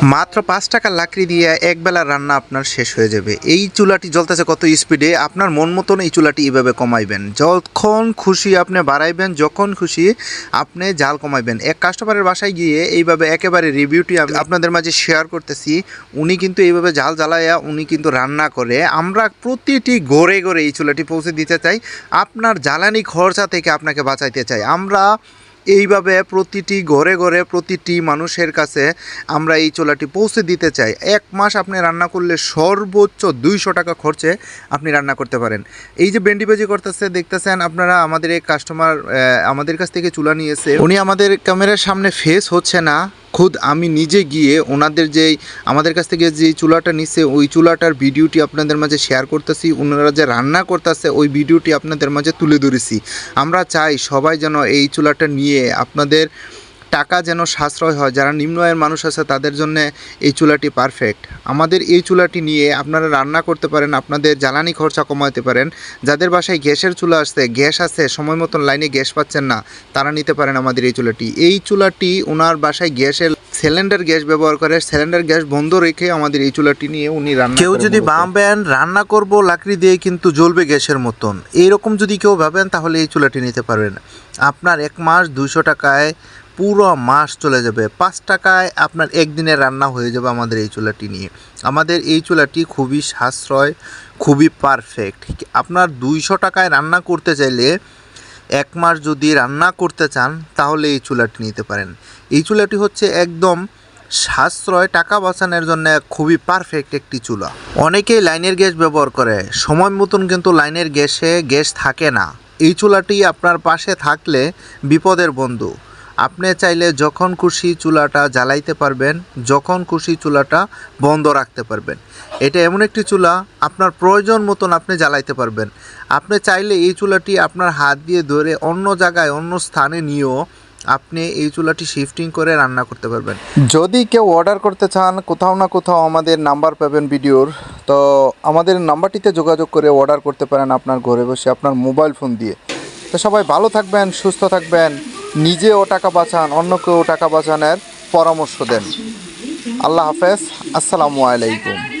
মাত্র পাঁচ টাকার লাকড়ি দিয়ে এক বেলা রান্না আপনার শেষ হয়ে যাবে। এই চুলাটি জ্বলতেছে কত স্পিডে আপনার মন মতন এই চুলাটি এইভাবে কমাইবেন। যখন খুশি আপনি বাড়াইবেন, যখন খুশি আপনি জাল কমাইবেন। এক কাস্টমারের বাসায় গিয়ে এইভাবে একেবারে রিভিউটি আপনাদের মাঝে শেয়ার করতেছি। উনি কিন্তু এইভাবে জাল জ্বালাইয়া উনি কিন্তু রান্না করে। আমরা প্রতিটি গড়ে গড়ে এই চুলাটি পৌঁছে দিতে চাই। আপনার জ্বালানি খরচা থেকে আপনাকে বাঁচাইতে চাই। আমরা এইভাবে প্রতিটি ঘরে ঘরে প্রতিটি মানুষের কাছে আমরা এই চোলাটি পৌঁছে দিতে চাই। এক মাস আপনি রান্না করলে সর্বোচ্চ দুইশো টাকা খরচে আপনি রান্না করতে পারেন। এই যে বেন্ডি বেজি করতেছে, দেখতেছেন আপনারা আমাদের এই কাস্টমার আমাদের কাছ থেকে চুলা নিয়েছে। উনি আমাদের ক্যামেরার সামনে ফেস হচ্ছে না। খুদ আমি নিজে গিয়ে ওনাদের যে আমাদের কাছ থেকে যে চুলাটা নিচ্ছে ওই চুলাটার ভিডিওটি আপনাদের মাঝে শেয়ার করতেছি ওনারা যে রান্না করতেছে, ওই ভিডিওটি আপনাদের মাঝে তুলে ধরেছি। আমরা চাই সবাই যেন এই চুলাটা নিয়ে আপনাদের টাকা যেন সাশ্রয় হয় যারা নিম্ন আয়ের মানুষ আছে তাদের জন্য এই চুলাটি পারফেক্ট আমাদের এই চুলাটি নিয়ে আপনারা রান্না করতে পারেন আপনাদের জ্বালানি খরচা কমাতে পারেন। যাদের বাসায় গ্যাসের চুলা আসছে গ্যাস আছে সময় মতন লাইনে গ্যাস পাচ্ছেন না তারা নিতে পারেন আমাদের এই চুলাটি। এই চুলাটি ওনার বাসায় গ্যাসের সিলিন্ডার গ্যাস ব্যবহার করে সিলিন্ডার গ্যাস বন্ধ রেখে আমাদের এই চুলাটি নিয়ে উনি রান্না কেউ যদি ভাবেন রান্না করব লাকড়ি দিয়ে কিন্তু জ্বলবে গ্যাসের মতন। এইরকম যদি কেউ ভাবেন তাহলে এই চুলাটি নিতে পারবেন। আপনার এক মাস দুশো টাকায় পুরো মাস চলে যাবে। পাঁচ টাকায় আপনার একদিনের রান্না হয়ে যাবে আমাদের এই চুলাটি নিয়ে। আমাদের এই চুলাটি খুবই সাশ্রয়, খুবই পারফেক্ট আপনার দুইশো টাকায় রান্না করতে চাইলে এক মাস যদি রান্না করতে চান, তাহলে এই চুলাটি নিতে পারেন। এই চুলাটি হচ্ছে একদম সাশ্রয়, টাকা বাঁচানোর জন্য খুবই পারফেক্ট একটি চুলা। অনেকেই লাইনের গ্যাস ব্যবহার করে, সময় মতন কিন্তু লাইনের গ্যাসে গ্যাস থাকে না। এই চুলাটি আপনার পাশে থাকলে বিপদের বন্ধু। আপনি চাইলে যখন খুশি চুলাটা জ্বালাইতে পারবেন, যখন খুশি চুলাটা বন্ধ রাখতে পারবেন। এটা এমন একটি চুলা, আপনার প্রয়োজন মতন আপনি জ্বালাইতে পারবেন। আপনি চাইলে এই চুলাটি আপনার হাত দিয়ে ধরে অন্য জায়গায়, অন্য স্থানে নিয়েও আপনি এই চুলাটি শিফটিং করে রান্না করতে পারবেন। যদি কেউ অর্ডার করতে চান, কোথাও না কোথাও আমাদের নাম্বার পাবেন ভিডিওর। তো আমাদের নাম্বারটিতে যোগাযোগ করে অর্ডার করতে পারেন আপনার ঘরে বসে, আপনার মোবাইল ফোন দিয়ে। তো সবাই ভালো থাকবেন, সুস্থ থাকবেন। নিজেও টাকা বাঁচান অন্যকেও টাকা বাঁচানোর পরামর্শ দেন। আল্লাহ হাফেজ। আসসালামু আলাইকুম।